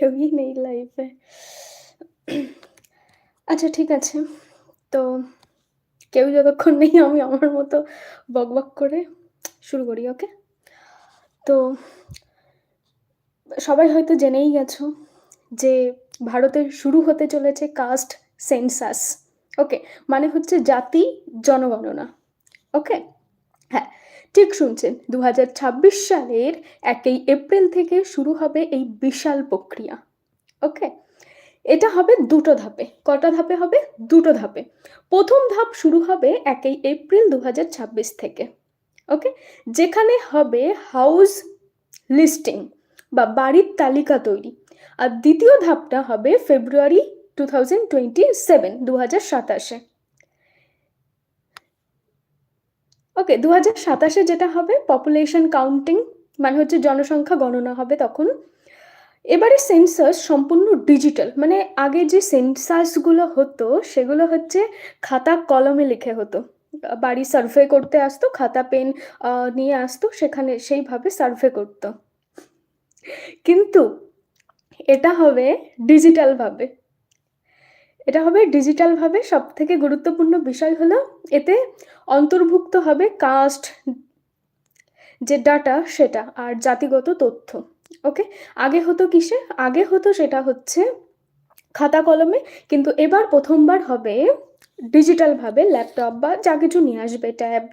কেউই নেই লাইফে আচ্ছা ঠিক আছে। তো কেউ যতক্ষণ নেই আমি আমার মতো বক বক করে শুরু করি ওকে তো সবাই হয়তো জেনেই গেছো যে ভারতে শুরু হতে চলেছে কাস্ট সেন্সাস ওকে মানে হচ্ছে জাতি জনগণনা ওকে হ্যাঁ ঠিক শুনছেন দু হাজার ছাব্বিশ সালের একই এপ্রিল থেকে শুরু হবে এই বিশাল প্রক্রিয়া। ওকে? এটা হবে দুটো ধাপে। কটা ধাপে হবে? দুটো ধাপে। প্রথম ধাপ শুরু হবে একই এপ্রিল দু হাজার ছাব্বিশ থেকে। ওকে? যেখানে হবে হাউস লিস্টিং বা বাড়ির তালিকা তৈরি। আর দ্বিতীয় ধাপটা হবে February two thousand twenty seven দু হাজার সাতাশে। ওকে দু হাজার সাতাশে যেটা হবে পপুলেশন কাউন্টিং মানে হচ্ছে জনসংখ্যা গণনা হবে তখন। এবারে সেন্সাস সম্পূর্ণ ডিজিটাল মানে আগে যে সেন্সাসগুলো হতো, সেগুলো হচ্ছে খাতা কলমে লিখে হতো। বাড়ি সার্ভে করতে আসতো, খাতা পেন নিয়ে আসতো, সেখানে সেইভাবে সার্ভে করতো। কিন্তু এটা হবে ডিজিটালভাবে এটা হবে ডিজিটালভাবে সব থেকে গুরুত্বপূর্ণ বিষয় হলো এতে অন্তর্ভুক্ত হবে কাস্ট যে ডাটা সেটা আর জাতিগত তথ্য ওকে আগে হতো কিসে? আগে হতো সেটা হচ্ছে খাতা কলমে, কিন্তু এবার প্রথমবার হবে ডিজিটালভাবে ল্যাপটপ বা যা কিছু নিয়ে আসবে ট্যাব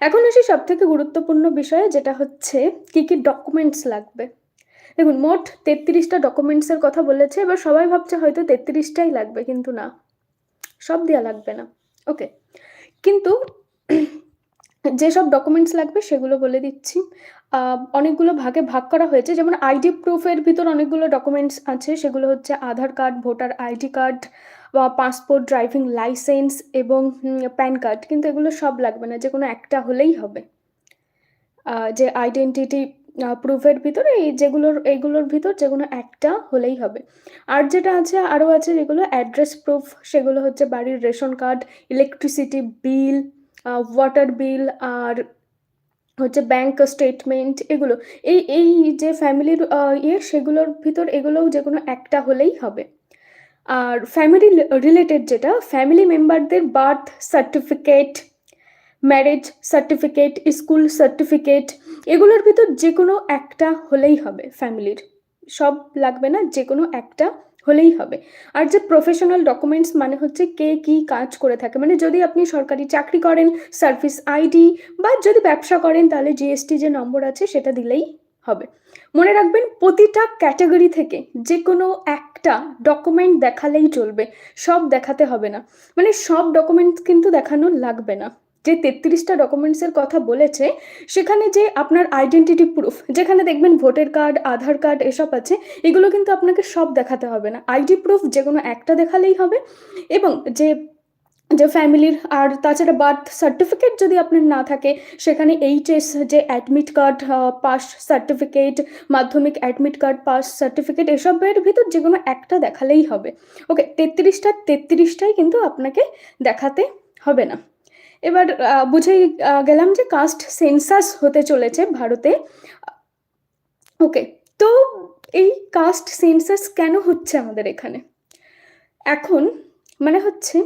এখন আসি সব থেকে গুরুত্বপূর্ণ বিষয়, যেটা হচ্ছে কি কি ডকুমেন্টস লাগবে। দেখুন, মোট তেত্রিশটা ডকুমেন্টসের কথা বলেছে, এবার সবাই ভাবছে হয়তো তেত্রিশটাই লাগবে, কিন্তু না। সব দেওয়া লাগবে না। ওকে কিন্তু যেসব ডকুমেন্টস লাগবে, সেগুলো বলে দিচ্ছি। অনেকগুলো ভাগে ভাগ করা হয়েছে, যেমন আইডি প্রুফের ভিতর অনেকগুলো ডকুমেন্টস আছে, সেগুলো হচ্ছে Aadhaar card voter ID card বা পাসপোর্ট ড্রাইভিং লাইসেন্স এবং প্যান কার্ড কিন্তু এগুলো সব লাগবে না যে কোনো একটা হলেই হবে। যে আইডেন্টিটি প্রুফের ভিতরে এই যেগুলোর, এইগুলোর ভিতর যে কোনো একটা হলেই হবে। আর যেটা আছে, আরও আছে যেগুলো অ্যাড্রেস প্রুফ সেগুলো হচ্ছে বাড়ির ration card electricity bill water bill আর হচ্ছে ব্যাংক স্টেটমেন্ট এগুলো। এই এই যে ফ্যামিলির ইয়ে সেগুলোর ভিতর এগুলোও যে কোনো একটা হলেই হবে। আর ফ্যামিলি রিলেটেড যেটা ফ্যামিলি মেম্বারদের birth certificate marriage certificate school certificate এগুলোর ভিতর যে কোনো একটা হলেই হবে ফ্যামিলির সব লাগবে না যে কোনো একটা হলেই হবে। আর যে প্রফেশনাল ডকুমেন্টস মানে হচ্ছে কে কি কাজ করে থাকে। মানে যদি আপনি সরকারি চাকরি করেন সার্ভিস আইডি বা যদি ব্যবসা করেন, তাহলে জিএসটি যে নম্বর আছে, সেটা দিলেই হবে। মনে রাখবেন, প্রতিটা ক্যাটাগরি থেকে যে কোনো একটা ডকুমেন্ট দেখালেই চলবে। সব দেখাতে হবে না। মানে সব ডকুমেন্টস কিন্তু দেখানো লাগবে না। যে তেত্রিশটা ডকুমেন্টসের কথা বলেছে, সেখানে যে আপনার আইডেন্টিটি প্রুফ যেখানে দেখবেন ভোটার কার্ড আধার কার্ড এসব আছে, এগুলো কিন্তু আপনাকে সব দেখাতে হবে না। আইডি প্রুফ যে কোনো একটা দেখালেই হবে এবং যে যে ফ্যামিলির আর তাছাড়া বার্থ সার্টিফিকেট যদি আপনার না থাকে, সেখানে এইচএস যে অ্যাডমিট কার্ড পাস সার্টিফিকেট মাধ্যমিক অ্যাডমিট কার্ড পাস সার্টিফিকেট এসবের ভিতর যে কোনো একটা দেখালেই হবে। ওকে তেত্রিশটা তেত্রিশটাই কিন্তু আপনাকে দেখাতে হবে না। এবার বুঝেই গেলাম যে কাস্ট সেন্সাস হতে চলেছে ভারতে। ওকে তো এই কাস্ট সেন্সাস কেন হচ্ছে আমাদের এখানে? এখন মানে হচ্ছে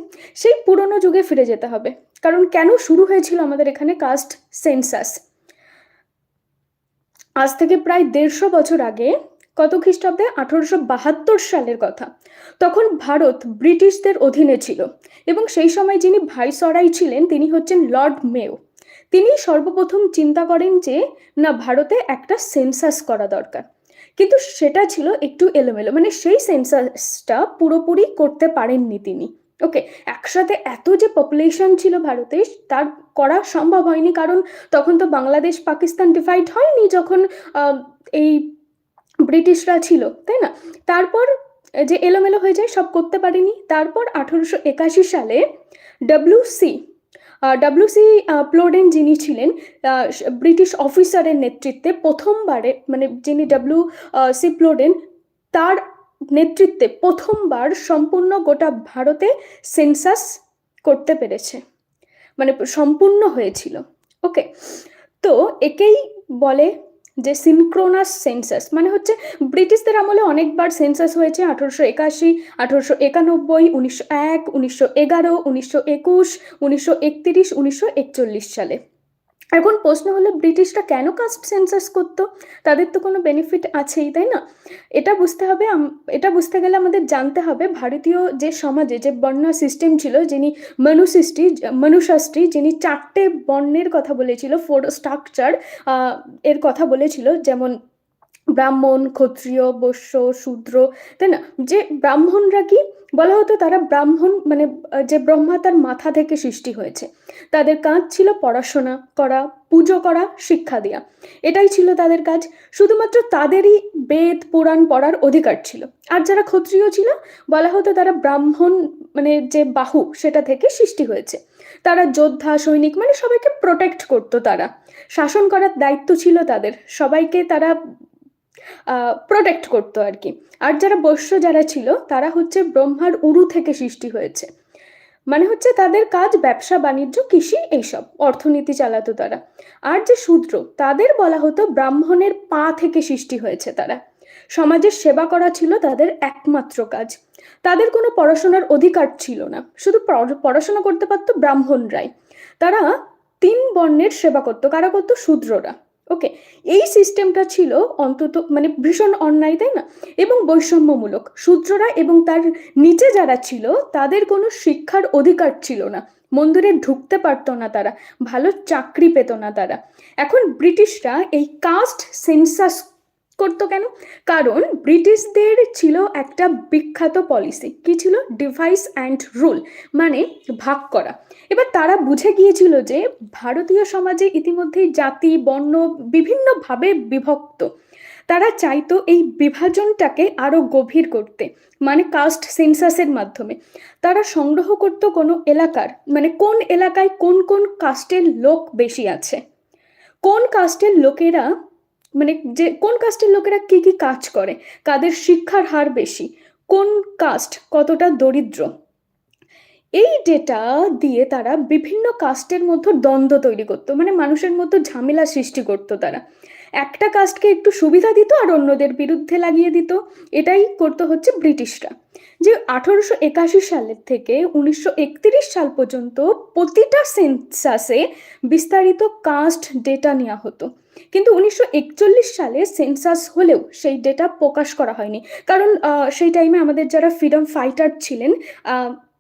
সেই পুরনো যুগে ফিরে যেতে হবে। কারণ কেন শুরু হয়েছিল আমাদের এখানে কাস্ট সেন্সাস আজ থেকে প্রায় দেড়শো বছর আগে কত খ্রিস্টাব্দে? আঠারোশো বাহাত্তর সালের কথা। তখন ভারত ব্রিটিশদের অধীনে ছিল এবং সেই সময় যিনি ভাইসরাই ছিলেন, তিনি হচ্ছেন লর্ড মেও। তিনি সর্বপ্রথম চিন্তা করেন যে, না, ভারতে একটা সেন্সাস করা দরকার। কিন্তু সেটা ছিল একটু এলোমেলো। মানে সেই সেন্সাসটা পুরোপুরি করতে পারেননি তিনি। ওকে, একসাথে এত যে পপুলেশন ছিল ভারতে, তার করা সম্ভব হয়নি। কারণ তখন তো বাংলাদেশ পাকিস্তান ডিভাইড হয়নি যখন এই ব্রিটিশরা ছিল, তাই না? তারপর যে এলোমেলো হয়ে যায়, সব করতে পারেনি। তারপর আঠেরোশো একাশি সালে ডাব্লিউসি ডাব্লিউসি প্লোডেন যিনি ছিলেন ব্রিটিশ অফিসারের নেতৃত্বে প্রথমবারে মানে যিনি ডাব্লিউ সি প্লোডেন তার নেতৃত্বে প্রথমবার সম্পূর্ণ গোটা ভারতে সেন্সাস করতে পেরেছে। মানে সম্পূর্ণ হয়েছিল। ওকে, তো একেই বলে যে সিনক্রোনাস সেন্সাস মানে হচ্ছে ব্রিটিশদের আমলে অনেকবার সেন্সাস হয়েছে আঠেরোশো একাশি, আঠেরোশো একানব্বই, উনিশশো এক, উনিশশো এগারো, উনিশশো একুশ, উনিশশো একত্রিশ, উনিশশো একচল্লিশ সালে। এখন প্রশ্ন হলো, ব্রিটিশরা কেন কাস্ট সেন্সাস করতো? তাদের তো কোনো বেনিফিট আছেই, তাই না? এটা বুঝতে হবে এটা বুঝতে গেলে আমাদের জানতে হবে, ভারতীয় যে সমাজে যে বর্ণ সিস্টেম ছিল, যিনি মনুসৃষ্টি মনুষাষ্টি যিনি চারটে বর্ণের কথা বলেছিল ফোর স্ট্রাকচার এর কথা বলেছিল, যেমন ব্রাহ্মণ, ক্ষত্রিয়, বৈশ্য, শূদ্র, তাই না? যে ব্রাহ্মণরা কি? বলা হতো তারা ব্রাহ্মণ মানে যে ব্রহ্মা তার মাথা থেকে সৃষ্টি হয়েছে। তাদের কাজ ছিল পড়াশোনা করা, পুজো করা, শিক্ষা দেওয়া এটাই ছিল তাদের কাজ। শুধুমাত্র তাদেরই বেদ, পুরাণ পড়ার অধিকার ছিল। আর যারা ক্ষত্রিয় ছিল, বলা হতো তারা ব্রাহ্মণ মানে যে বাহু, সেটা থেকে সৃষ্টি হয়েছে। তারা যোদ্ধা, সৈনিক মানে সবাইকে প্রোটেক্ট করতো তারা। শাসন করার দায়িত্ব ছিল তাদের। সবাইকে তারা প্রোটেক্ট করতো আর কি আর যারা বৈশ্য যারা ছিল, তারা হচ্ছে ব্রহ্মার উরু থেকে সৃষ্টি হয়েছে। মানে হচ্ছে তাদের কাজ ব্যবসা, বাণিজ্য, কৃষি এইসব, অর্থনীতি চালাতো তারা। আর যে শূদ্র, তাদের বলা হতো ব্রাহ্মণের পা থেকে সৃষ্টি হয়েছে তারা। সমাজের সেবা করা ছিল তাদের একমাত্র কাজ। তাদের কোনো পড়াশোনার অধিকার ছিল না। শুধু পড়াশোনা করতে পারতো ব্রাহ্মণরাই। তারা তিন বর্ণের সেবা করতো। কারা করতো? শূদ্ররা। ওকে এই সিস্টেমটা ছিল অন্তত মানে ভীষণ অন্যায়, তাই না? এবং বৈষম্যমূলক। শূদ্ররা এবং তার নিচে যারা ছিল, তাদের কোনো শিক্ষার অধিকার ছিল না। মন্দিরে ঢুকতে পারতো না তারা, ভালো চাকরি পেত না তারা। এখন ব্রিটিশরা এই কাস্ট সেন্সাস করতো কেন? কারণ ব্রিটিশদের ছিল একটা বিখ্যাত পলিসি কি ছিল? ডিভাইস অ্যান্ড রুল মানে ভাগ করা। এবার তারা বুঝে গিয়েছিল যে ভারতীয় সমাজে ইতিমধ্যেই জাতি, বর্ণ বিভিন্নভাবে বিভক্ত। তারা চাইতো এই বিভাজনটাকে আরও গভীর করতে মানে কাস্ট সেন্সাসের মাধ্যমে। তারা সংগ্রহ করত কোনো এলাকার মানে কোন এলাকায় কোন কোন কাস্টের লোক বেশি আছে। কোন কাস্টের লোকেরা মানে যে, কোন কাস্টের লোকেরা কি কি কাজ করে? কাদের শিক্ষার হার বেশি? কোন কাস্ট কতটা দরিদ্র? এই ডেটা দিয়ে তারা বিভিন্ন কাস্টের মধ্যে দ্বন্দ্ব তৈরি করতো। মানে মানুষের মধ্যে ঝামেলা সৃষ্টি করতো তারা। একটা কাস্টকে একটু সুবিধা দিত আর অন্যদের বিরুদ্ধে লাগিয়ে দিত। এটাই করতো হচ্ছে ব্রিটিশরা। যে আঠারোশো একাশি সালের থেকে উনিশশো সাল পর্যন্ত প্রতিটা সেন্সাসে বিস্তারিত কাস্ট ডেটা নেওয়া হতো। কিন্তু উনিশশো একচল্লিশ সালে সেন্সাস হলেও সেই ডেটা প্রকাশ করা হয়নি। কারণ সেই টাইমে আমাদের যারা ফ্রিডম ফাইটার ছিলেন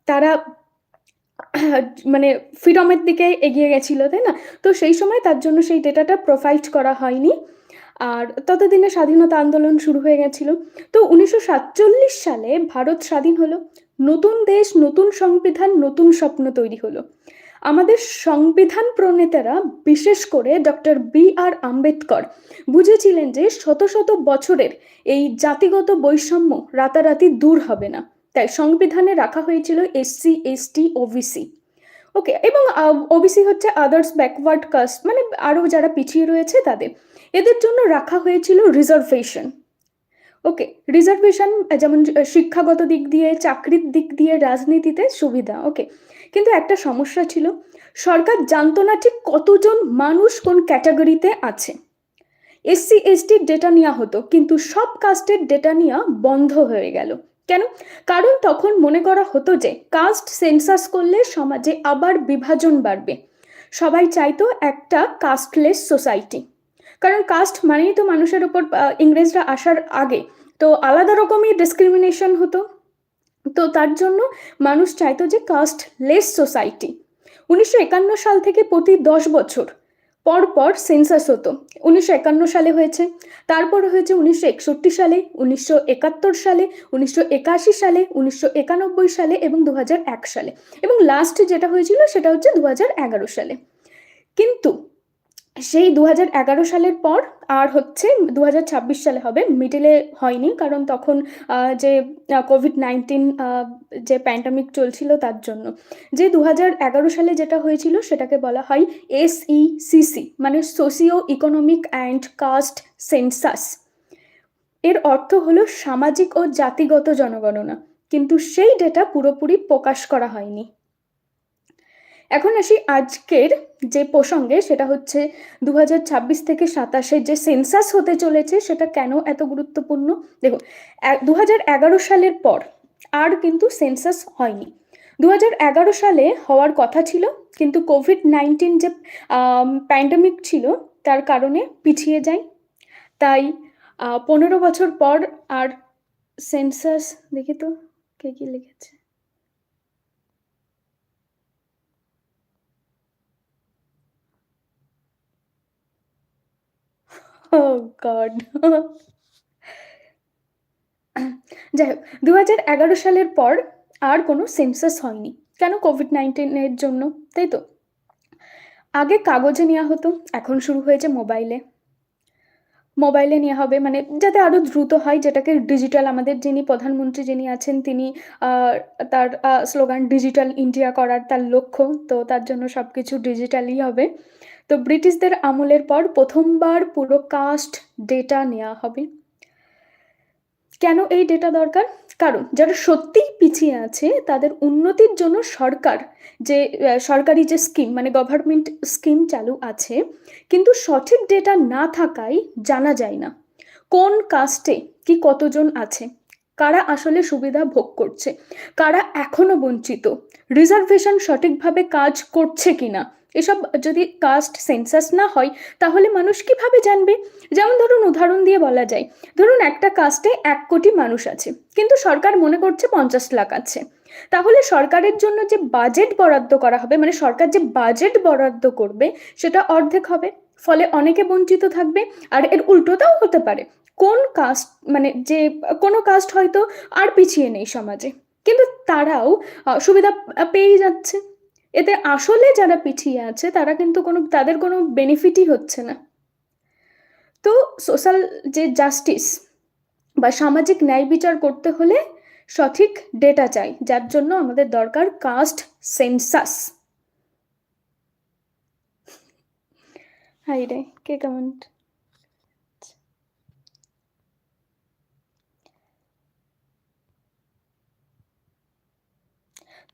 তারা মানে ফ্রিডমের দিকে এগিয়ে গেছিল, তাই না? তো সেই সময় তার জন্য সেই ডেটাটা প্রোভাইড করা হয়নি। আর ততদিনে স্বাধীনতা আন্দোলন শুরু হয়ে গেছিল। তো উনিশশো সাতচল্লিশ সালে ভারত স্বাধীন হলো। নতুন দেশ, নতুন সংবিধান, নতুন স্বপ্ন তৈরি হলো। আমাদের সংবিধান প্রণেতারা, বিশেষ করে ডক্টর বি আর আম্বেদকর, বুঝেছিলেন যে শত শত বছরের এই জাতিগত বৈষম্য রাতারাতি দূর হবে না। তাই সংবিধানে রাখা হয়েছিল এসসি এসটি ওবিসি ওকে, এবং ওবিসি হচ্ছে আদার্স ব্যাকওয়ার্ড কাস্ট মানে আরও যারা পিছিয়ে রয়েছে তাদের। এদের জন্য রাখা হয়েছিল রিজার্ভেশন ওকে রিজার্ভেশন যেমন শিক্ষাগত দিক দিয়ে, চাকরির দিক দিয়ে, রাজনীতিতে সুবিধা, ওকে। কিন্তু একটা সমস্যা ছিল, সরকার জানতো না ঠিক কতজন মানুষ কোন ক্যাটাগরিতে আছে। এসসি এসটির ডেটা নেওয়া হতো, কিন্তু সব কাস্টের ডেটা নেওয়া বন্ধ হয়ে গেল। কেন? কারণ তখন মনে করা হতো যে কাস্ট সেন্সাস করলে সমাজে আবার বিভাজন বাড়বে। সবাই চাইতো একটা কাস্টলেস সোসাইটি কারণ কাস্ট মানেই তো মানুষের ওপর ইংরেজরা আসার আগে। তো আলাদা রকমই ডিসক্রিমিনেশন হতো। তো তার জন্য মানুষ চাইতো যে কাস্টলেস সোসাইটি উনিশশো একান্ন সাল থেকে প্রতি দশ বছর পর পর সেন্সাস হতো। উনিশশো একান্ন সালে হয়েছে। তারপর হয়েছে উনিশশো একষট্টি সালে, উনিশশো একাত্তর সালে, উনিশশো একাশি সালে, উনিশশো একানব্বই সালে এবং দু এক সালে। এবং লাস্ট যেটা হয়েছিল সেটা হচ্ছে দু এগারো সালে। কিন্তু সেই দু হাজার এগারো সালের পর আর হচ্ছে দু হাজার ছাব্বিশ সালে হবে। মিডিলে হয়নি কারণ তখন যে কোভিড নাইন্টিন যে প্যান্ডামিক চলছিল তার জন্য। যে দু হাজার এগারো সালে যেটা হয়েছিল সেটাকে বলা হয় এসইসিসি মানে socio economic and caste census এর অর্থ হলো সামাজিক ও জাতিগত জনগণনা। কিন্তু সেই ডেটা পুরোপুরি প্রকাশ করা হয়নি। এখন আসি আজকের যে প্রসঙ্গে, সেটা হচ্ছে দু হাজার ছাব্বিশ থেকে সাতাশে যে সেন্সাস হতে চলেছে, সেটা কেন এত গুরুত্বপূর্ণ? দেখুন দু হাজার এগারো সালের পর আর কিন্তু সেন্সাস হয়নি। দু হাজার এগারো সালে হওয়ার কথা ছিল, কিন্তু কোভিড নাইন্টিন যে প্যান্ডামিক ছিল, তার কারণে পিছিয়ে যায়। তাই পনেরো বছর পর আর সেন্সাস, দেখি তো কে কি লিখেছে। গড যাই হোক দু এগারো সালের পর আর কোনো সেন্সাস হয়নি। কেন কোভিড নাইন্টিনের জন্য? তাই তো? আগে কাগজে নেওয়া হতো, এখন শুরু হয়েছে মোবাইলে মোবাইলে নেওয়া হবে মানে যাতে আরও দ্রুত হয়, যেটাকে ডিজিটাল আমাদের যিনি প্রধানমন্ত্রী যিনি আছেন, তিনি তার স্লোগান ডিজিটাল ইন্ডিয়া করার তার লক্ষ্য। তো তার জন্য সব কিছু ডিজিটালই হবে। তো ব্রিটিশদের আমলের পর প্রথমবার পুরো কাস্ট ডেটা নেওয়া হবে। কেন এই ডেটা দরকার? কারণ যারা সত্যিই পিছিয়ে আছে, তাদের উন্নতির জন্য সরকার যে সরকারি যে স্কিম মানে গভর্নমেন্ট স্কিম চালু আছে, কিন্তু সঠিক ডেটা না থাকায় জানা যায় না। কোন কাস্টে কি কতজন আছে? কারা আসলে সুবিধা ভোগ করছে? কারা এখনও বঞ্চিত? রিজার্ভেশন সঠিকভাবে কাজ করছে কিনা? এসব যদি কাস্ট সেন্সাস না হয়, তাহলে মানুষ কীভাবে জানবে? যেমন ধরুন, উদাহরণ দিয়ে বলা যায়। ধরুন, একটা কাস্টে এক কোটি মানুষ আছে, কিন্তু সরকার মনে করছে পঞ্চাশ লাখ আছে। তাহলে সরকারের জন্য যে বাজেট বরাদ্দ করা হবে মানে সরকার যে বাজেট বরাদ্দ করবে, সেটা অর্ধেক হবে। ফলে অনেকে বঞ্চিত থাকবে, আর এর উল্টোটাও হতে পারে। কোন কাস্ট মানে যে, কোনো কাস্ট হয়তো আর পিছিয়ে নেই সমাজে, কিন্তু তারাও সুবিধা পেয়েই যাচ্ছে। এতে আসলে যারা পিছিয়ে আছে, তারা কিন্তু কোনো, তাদের কোনো বেনিফিটই হচ্ছে না। তো সোশ্যাল যে জাস্টিস বা সামাজিক ন্যায় বিচার করতে হলে সঠিক ডেটা চাই, যার জন্য আমাদের দরকার কাস্ট সেন্সাস হাই রে, কে কমেন্ট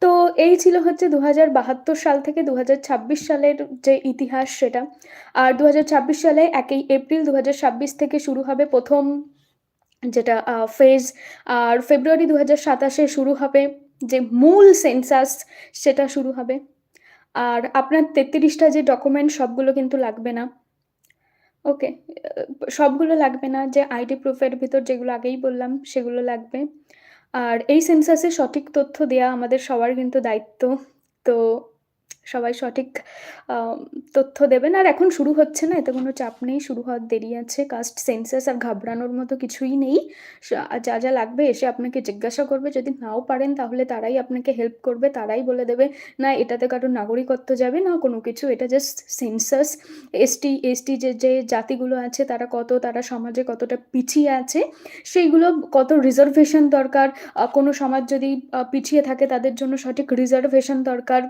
তো এই ছিল হচ্ছে দু বাহাত্তর সাল থেকে দু হাজার ছাব্বিশ সালের যে ইতিহাস সেটা। আর দু হাজার ছাব্বিশ সালে একই এপ্রিল দু হাজার ছাব্বিশ থেকে শুরু হবে প্রথম যেটা ফেজ আর ফেব্রুয়ারি দু সাতাশে শুরু হবে যে মূল সেন্সাস সেটা শুরু হবে। আর আপনার তেত্রিশটা যে ডকুমেন্ট সবগুলো কিন্তু লাগবে না। ওকে সবগুলো লাগবে না যে আইডি প্রুফের ভিতর যেগুলো আগেই বললাম সেগুলো লাগবে। আর এই সেন্সাসে সঠিক তথ্য দেওয়া আমাদের সবার কিন্তু দায়িত্ব। তো সবাই সঠিক তথ্য দেবেন। আর এখন শুরু হচ্ছে না, এতে কোনো চাপ নেই, শুরু হওয়ার দেরি আছে। কাস্ট সেন্সাস আর ঘাবড়ানোর মতো কিছুই নেই। যা যা লাগবে এসে আপনাকে জিজ্ঞাসা করবে। যদি নাও পারেন, তাহলে তারাই আপনাকে হেল্প করবে, তারাই বলে দেবে, না, এটাতে কারোর নাগরিকত্ব যাবে না, কোনো কিছু। এটা জাস্ট সেন্সাস এসটি এসটি যে যে জাতিগুলো আছে, তারা কত, তারা সমাজে কতটা পিছিয়ে আছে, সেইগুলো কত রিজার্ভেশন দরকার। কোনো সমাজ যদি পিছিয়ে থাকে, তাদের জন্য সঠিক রিজার্ভেশন দরকার।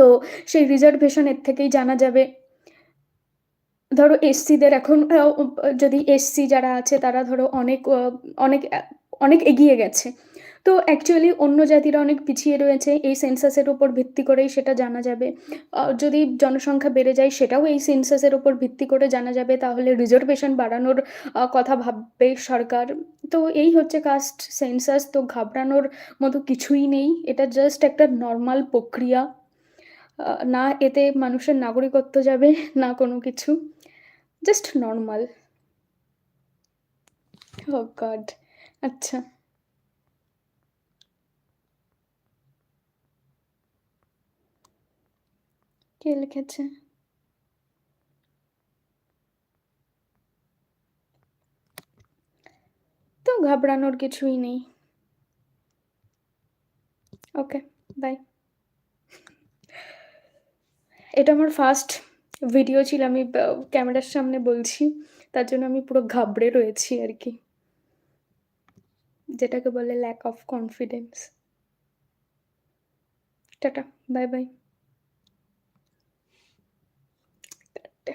তো সেই রিজার্ভেশনের থেকেই জানা যাবে। ধরো এসসিদের এখন যদি এসসি যারা আছে তারা ধরো অনেক অনেক অনেক এগিয়ে গেছে। তো অ্যাকচুয়ালি অন্য জাতিরা অনেক পিছিয়ে রয়েছে, এই সেন্সাসের উপর ভিত্তি করেই সেটা জানা যাবে। যদি জনসংখ্যা বেড়ে যায় সেটাও এই সেন্সাসের উপর ভিত্তি করে জানা যাবে, তাহলে রিজার্ভেশন বাড়ানোর কথা ভাববে সরকার। তো এই হচ্ছে কাস্ট সেন্সাস তো ঘাবড়ানোর মতো কিছুই নেই। এটা জাস্ট একটা নর্মাল প্রক্রিয়া। না এতে মানুষের নাগরিকত্ব যাবে, না কোনো কিছু। জাস্ট নর্মাল গড আচ্ছা। কে লিখেছে? তো ঘাবড়ানোর কিছুই নেই। ওকে বাই এটা আমার ফার্স্ট ভিডিও ছিল, আমি ক্যামেরার সামনে বলছি। তার জন্য আমি পুরো ঘাবড়ে রয়েছি আর কি। যেটাকে বলে lack of confidence tata bye bye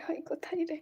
হয় কোথায় রে?